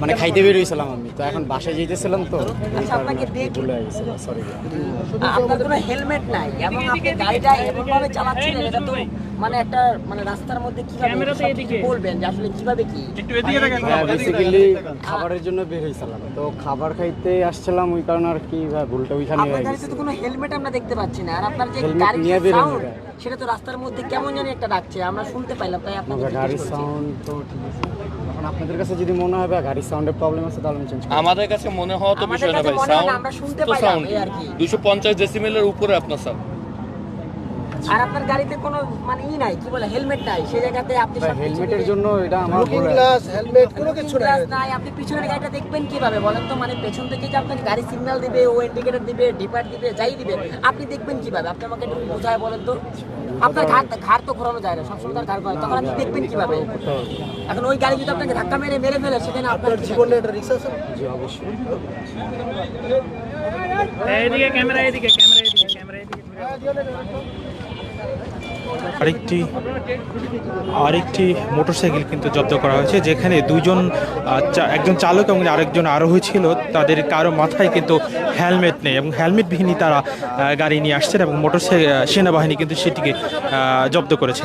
মানে খাইতে বেরিয়েছিলাম আমি। তো এখন বাসায় যেতেছিলাম তো আচ্ছা ভুলে সরি আপনার কোনো হেলমেট নাই এবং আপনি গাড়িটা এমন চালাচ্ছিলেন এটা তো মানে একটা মানে রাস্তার মধ্যে কীভাবে বলবেন যে আসলে কীভাবে কি? বেসিক্যালি খাবারের জন্য বের হয়েছিলাম তো খাবার খাইতে আসছিলাম ওই কারণে আর কি ভুলটা ওইখানে আপনার গাড়িতে তো কোনো হেলমেট আমরা দেখতে পাচ্ছি না আর আপনার যে সাউন্ড হয়ে সেটা তো রাস্তার মধ্যে কেমন জানি একটা ডাকছে আমরা শুনতে পাইলাম তাই আপনাদের গাড়ির সাউন্ড তো ঠিক আছে। এখন আপনাদের কাছে যদি মনে হয় বা গাড়ির সাউন্ডের প্রবলেম আছে তাহলে আমি চেঞ্জ আমাদের কাছে মনে হওয়া তো বিষয় না ভাই সাউন্ড আমরা শুনতে পাইলাম, এই আর কি। দুশো পঞ্চাশ ডেসিমেলের উপরে আপনার সাউন্ড আর আপনার গাড়িতে কোনো মানে ই নাই কি বলে হেলমেট নাই সেই জায়গাতে আপনি সব হেলমেটের জন্য এটা আমার হয়ে গ্লাস হেলমেট কোনো কিছু নাই। আপনি পিছনের গাড়িটা দেখবেন কীভাবে? বলেন তো মানে পেছন থেকে যে আপনাকে গাড়ি সিগন্যাল দিবে ও ইন্ডিকেটর দিবে ডিপার দিবে যাই দিবে আপনি দেখবেন কীভাবে? আপনি আমাকে একটু বোঝায় বলেন তো। আপনার ঘাট ঘাট তো ঘোরানো যায় না সবসময় তার ঘাট ঘোরানো তখন আপনি দেখবেন কীভাবে? এখন ওই গাড়ি যদি আপনাকে ধাক্কা মেরে মেরে ফেলে সেখানে আপনার আপনার জীবনে একটা রিক্সা আছে? জি অবশ্যই। এইদিকে ক্যামেরা এইদিকে ক্যামেরা এইদিকে ক্যামেরা এইদিকে আরেকটি আরেকটি মোটরসাইকেল কিন্তু জব্দ করা হয়েছে, যেখানে দুজন একজন চালক এবং আরেকজন আরোহী ছিল। তাদের কারও মাথায় কিন্তু হেলমেট নেই এবং হেলমেটবিহীনই তারা গাড়ি নিয়ে আসছেন এবং মোটর সেনাবাহিনী কিন্তু সেটিকে জব্দ করেছে।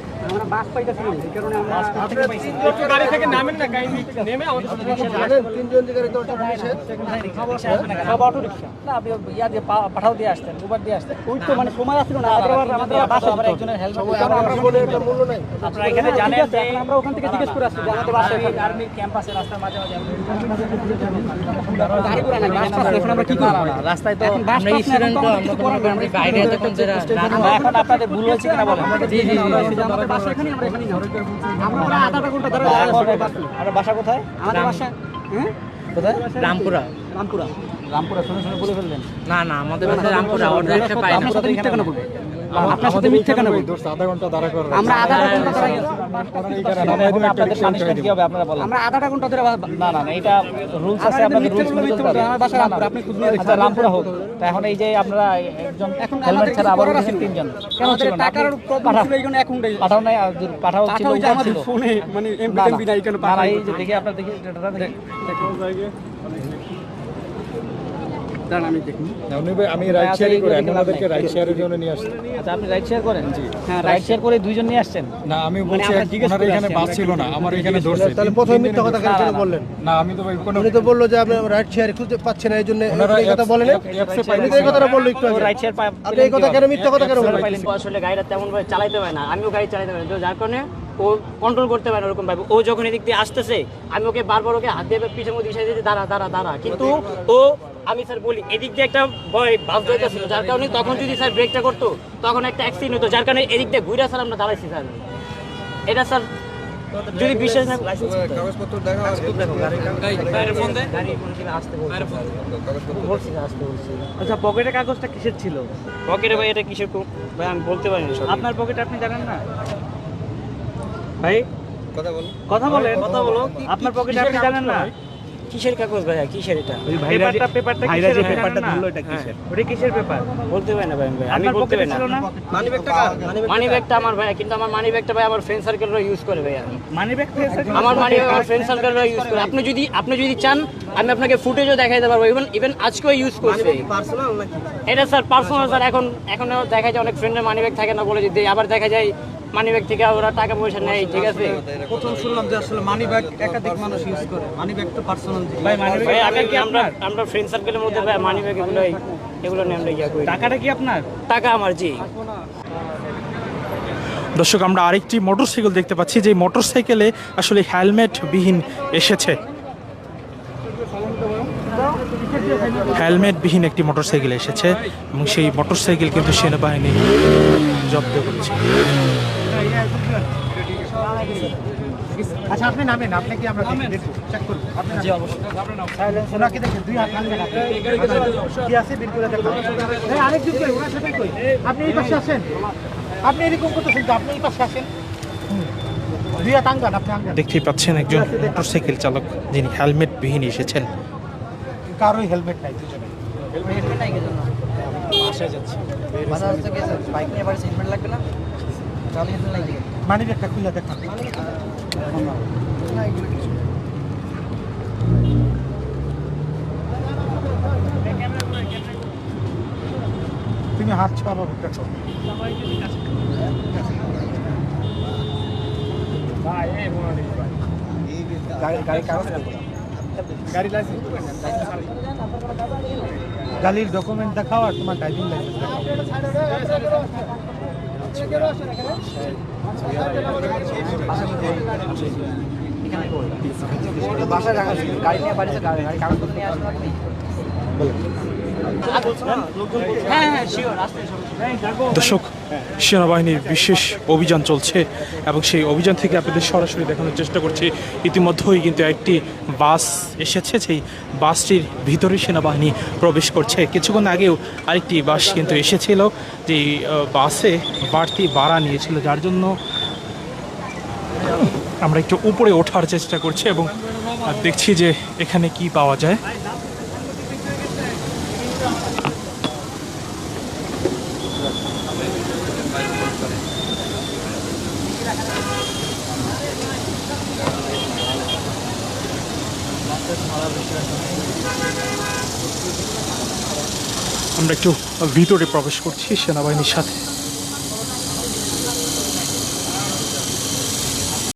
বাস পাইতেছিলাম এই কারণে আমরা একটু গাড়ি থেকে নামেন না গাড়ি নেমে আমাদের জানেন তিনজন দিকে দশটা পুলিশের সব অটো রিক্সা। না আপনি ইয়া দিয়ে পাঠাও দিয়ে আসতেন উবার দিয়ে আসতেন। ওই তো মানে সময় আসছিল না আবার আমাদের বাসা আবার একজনের হেলমেট আমার জীবনে একটা মূল্য নাই। আপনারা এখানে জানেন যে আমরা ওখান থেকে জিজ্ঞেস করে আসছি আমাদের বাসা আর্মির ক্যাম্পাসে রাস্তার মাঝে মাঝে গাড়ি ঘোড়া নাই বাস এখন আমরা কি করব? রাস্তায় তো আমরা স্টুডেন্ট তো আমরা আমরা বাইরে এতক্ষণ ধরে এখন আপনাদের ভুল হয়েছে কিনা বলেন। জি জি আমাদের বাসা এখানে আমরা এখানেই আমরা আধা ঘণ্টা ধরে আর বাসা কোথায়? আমাদের বাসা হ্যাঁ কোথায়? রামপুরা। রামপুরা। রামপুরা শুনে শুনে বলে ফেললেন। না না আমাদের বাসা রামপুরা। অর্ডার একটা পাই না আপনার সাথে মিথ্যা কেন আধা ঘণ্টা দাঁড়া করে আমরা আধা ঘণ্টা হবে আপনারা বলেন। আমরা আধা ঘণ্টা ধরে না না না এটা রুলস আছে আপনাদের রুলস মেনে চলতে হবে বাসা রামপুরা আপনি খুঁজে আচ্ছা রামপুরা হোক। তা এখন এই যে আপনারা একজন হেলমেট ছাড়া আবার উঠেছেন তিনজন। কেন ছিল না? টাকার প্রবলেম ছিল এইখানে এখন পাঠাও নাই পাঠাও ছিল। আমাদের ফোনে মানে এমবি নাই কেন পাঠাই। দেখি আপনারা দেখি ডাটা দেখি। দাঁড়ান আমি দেখি। আমি রাইড শেয়ারিং করি আমি ওনাদেরকে রাইড শেয়ারের জন্য নিয়ে আসছি। আচ্ছা আপনি রাইড শেয়ার করেন? জি। হ্যাঁ রাইড শেয়ার করে দুইজন নিয়ে আসছেন? না আমি মানে বলছি ওনার এখানে বাস ছিল না আমার এখানে ধরছে। তাহলে প্রথমে মিথ্যা কথা কেন বললেন? না আমি তো ভাই কোনো উনি তো বলল যে আপনি রাইড শেয়ার খুঁজে পাচ্ছেন না এই জন্য এই কথা বলেন তো এই কথাটা বলল একটু আগে। রাইড শেয়ার আপনি এই কথা কেন মিথ্যা কথা কেন বললেন? আসলে গাড়িটা তেমন ভাবে চালাইতে পারে না আমিও গাড়ি চালাতে পারি না। তো যার কারণে ও কন্ট্রোল করতে পারে না ওরকম ভাবে ও যখন এদিক দিয়ে আসতেছে আমি ওকে বারবার ওকে হাত দিয়ে পিছের মধ্যে দিশা দিতে দাঁড়া দাঁড়া দাঁড়া। কিন্তু ও আমি স্যার বলি এদিক দিয়ে একটা ভয় ভাব ছিল যার কারণে তখন যদি স্যার ব্রেকটা করতো তখন একটা অ্যাক্সিডেন্ট হতো যার কারণে এদিক দিয়ে ঘুরে স্যার আমরা দাঁড়াইছি স্যার। এটা স্যার যদি বিশ্বাস না কাগজপত্র দেখা আচ্ছা পকেটে কাগজটা কিসের ছিল? পকেটে ভাই এটা কিসের ভাই আমি বলতে পারি না আপনার পকেটে আপনি জানেন না? ভাই? কথা বল। কথা বলেন। কথা বলো। আপনার পকেটে আপনি জানেন না? কিসের কাগজ ভাইয়া? কিসের এটা? পেপারটা পেপারটা কিসের পেপারটা ধরলো এটা কিসের? ওটা কিসের পেপার? বলতে পারি না ভাই ভাই আমি বলতে পারি না। মানি ব্যাগটা মানি ব্যাগটা আমার ভাইয়া কিন্তু আমার মানি ব্যাগটা ভাই আমার ফ্রেন্ড সার্কেলরা ইউজ করে ভাই মানি ব্যাগ থেকে আমার মানি ব্যাগ আমার ফ্রেন্ড সার্কেলরা ইউজ করে। আপনি যদি আপনি যদি চান আমি আপনাকে ফুটেজও দেখাইতে পারব। ইভেন ইভেন আজকেও ইউজ করছে। এটা স্যার পার্সোনাল স্যার এখন এখনও দেখা যায় অনেক ফ্রেন্ডের মানি ব্যাগ থাকে না বলে যদি আবার দেখা যায় মানি ব্যাগ থেকে ওরা টাকা পয়সা নেয় ঠিক আছে? প্রথম শুনলাম যে আসলে মানি ব্যাগ একাধিক মানুষ ইউজ করে। মানি ব্যাগ তো পার্সোনাল ভাই মানি ভাই আমি কি আমরা আমরা ফ্রেন্ড সার্কেলের মধ্যে ভাই মানি ব্যাগ এগুলো এগুলো নিয়ে আমরা ইয়া করি। টাকাটা কি আপনার? টাকা আমার জি। দর্শক আমরা আরেকটি মোটরসাইকেল দেখতে পাচ্ছি যে মোটরসাইকেলে আসলে হেলমেট বিহীন এসেছে। হেলমেট বিহীন একটি মোটরসাইকেল এসেছে এবং সেই মোটরসাইকেল কিন্তু সেনাবাহিনী জব্দ করেছে। আচ্ছা আপনি নামেন আপনি কি আমরা চেক করব আপনি জি অবশ্যই। ওনাকে দেখেন দুই হাত নামবেন আপনি। কি আছে? বের করে দেখো এই আরেকজন কই ওনার সাথে কই? আপনি এই পাশে আসেন। আপনি এরকম করতেছেন তো আপনি এই পাশে আসেন। হুম। দুই হাত আঙ্গান আপনি আঙ্গান। দেখতেই পাচ্ছেন একজন মোটরসাইকেল চালক যিনি হেলমেট বিহীন এসেছেন। কারোই হেলমেট নাই দুজনে বাইক নিয়ে বাড়ি হেলমেট লাগবে না? তাহলে হেলমেট লাগবে মানি একটা খুলে দেখান তুমি হাত ছাড়া দেখো। গাড়ি গাড়ি কাগজ গাড়ির ডকুমেন্ট দেখাও আর তোমার ড্রাইভিং লাইসেন্স দেখাও। রাখা গাড়ি নিয়ে বাড়িতে গাড়ি কাগজপত্র নিয়ে আসবেন দর্শক, সেনাবাহিনীর বিশেষ অভিযান চলছে এবং সেই অভিযান থেকে আপনাদের সরাসরি দেখানোর চেষ্টা করছি। ইতিমধ্যেই কিন্তু একটি বাস এসেছে সেই বাসটির ভিতরে সেনাবাহিনী প্রবেশ করছে। কিছুক্ষণ আগেও আরেকটি বাস কিন্তু এসেছিল যে বাসে বাড়তি ভাড়া নিয়েছিল, যার জন্য আমরা একটু উপরে ওঠার চেষ্টা করছি এবং দেখছি যে এখানে কি পাওয়া যায়। আমরা একটু ভিতরে প্রবেশ করছি সেনাবাহিনীর সাথে।